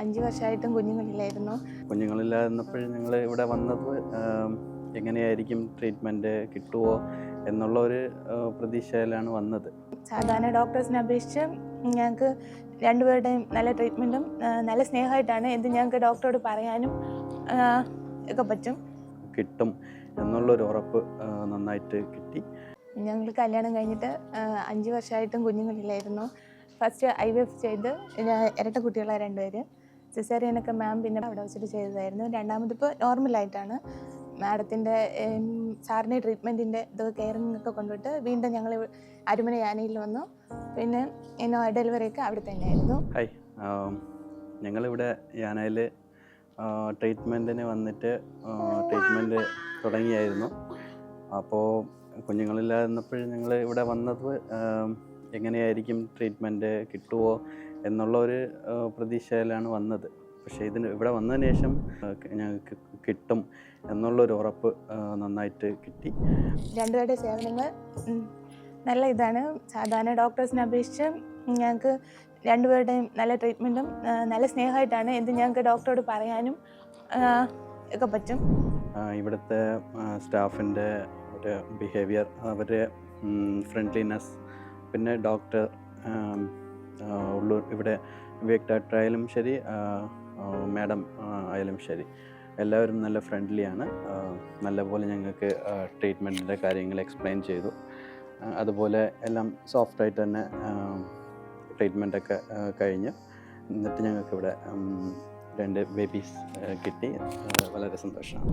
അഞ്ച് വർഷമായിട്ടും കുഞ്ഞുങ്ങളില്ലായിരുന്നു. കുഞ്ഞുങ്ങളില്ലായിരുന്നപ്പോൾ ഞങ്ങൾ ഇവിടെ വന്നത് എങ്ങനെയായിരിക്കും ട്രീറ്റ്മെന്റ് കിട്ടുമോ എന്നുള്ള ഒരു പ്രതീക്ഷയിലാണ് വന്നത്. സാധാരണ ഡോക്ടേഴ്സിനെ അപേക്ഷിച്ച് ഞങ്ങൾക്ക് രണ്ടുപേരുടെയും നല്ല ട്രീറ്റ്മെന്റും നല്ല സ്നേഹമായിട്ടാണ് എന്ത് ഞങ്ങൾക്ക് ഡോക്ടറോട് പറയാനും ഒക്കെ പറ്റും. കിട്ടും എന്നുള്ളൊരു ഉറപ്പ് നന്നായിട്ട് കിട്ടി. ഞങ്ങൾ കല്യാണം കഴിഞ്ഞിട്ട് അഞ്ച് വർഷമായിട്ടും കുഞ്ഞുങ്ങളില്ലായിരുന്നു. ഫസ്റ്റ് ഐ വി എഫ് ചെയ്ത് ഇരട്ട കുട്ടികളാണ് രണ്ടുപേര്. സിസേറിയനൊക്കെ മാം പിന്നെ അവിടെ വെച്ചിട്ട് ചെയ്തതായിരുന്നു. രണ്ടാമത് ഇപ്പോൾ നോർമലായിട്ടാണ് മാഡത്തിന്റെ സാറിന്റെ ട്രീറ്റ്മെന്റിന്റെ ഇത് കെയറിംഗ് കൊണ്ടുപോയിട്ട് വീണ്ടും ഞങ്ങൾ അരുമന യാനയിൽ വന്നു. പിന്നെ എന്നോ ഡെലിവറിയൊക്കെ അവിടെ തന്നെയായിരുന്നു. ആം, ഞങ്ങളിവിടെ യാനയിൽ ട്രീറ്റ്മെന്റിന് വന്നിട്ട് ട്രീറ്റ്മെന്റ് തുടങ്ങിയായിരുന്നു. അപ്പോൾ കുഞ്ഞുങ്ങളില്ലായിരുന്നപ്പോൾ ഞങ്ങൾ ഇവിടെ വന്നത് എങ്ങനെയായിരിക്കും ട്രീറ്റ്മെന്റ് കിട്ടുമോ എന്നുള്ള ഒരു പ്രതീക്ഷയിലാണ് വന്നത്. പക്ഷേ ഇതിന് ഇവിടെ വന്നതിന് ശേഷം ഞങ്ങൾക്ക് കിട്ടും എന്നുള്ളൊരു ഉറപ്പ് നന്നായിട്ട് കിട്ടി. രണ്ടുപേരുടെ സേവനങ്ങൾ നല്ല ഇതാണ്. സാധാരണ ഡോക്ടേഴ്സിനെ അപേക്ഷിച്ച് ഞങ്ങൾക്ക് രണ്ടുപേരുടെയും നല്ല ട്രീറ്റ്മെന്റും നല്ല സ്നേഹമായിട്ടാണ് എന്ത് ഞങ്ങൾക്ക് ഡോക്ടറോട് പറയാനും ഒക്കെ പറ്റും. ഇവിടുത്തെ സ്റ്റാഫിന്റെ ഒരു ബിഹേവിയർ അവരുടെ ഫ്രണ്ട്ലിനെസ് പിന്നെ ഡോക്ടർ ഉള്ളൂർ ഇവിടെ ആയാലും ശരി മാഡം ആയാലും ശരി. എല്ലാവരും നല്ല ഫ്രണ്ട്ലിയാണ് നല്ലപോലെ ഞങ്ങൾക്ക് ട്രീറ്റ്മെന്റിന്റെ കാര്യങ്ങൾ എക്സ്പ്ലെയിൻ ചെയ്തു. അതുപോലെ എല്ലാം സോഫ്റ്റായിട്ട് തന്നെ ട്രീറ്റ്മെന്റൊക്കെ കഴിഞ്ഞ്. എന്നിട്ട് ഞങ്ങൾക്കിവിടെ രണ്ട് ബേബീസ് കിട്ടി. വളരെ സന്തോഷമാണ്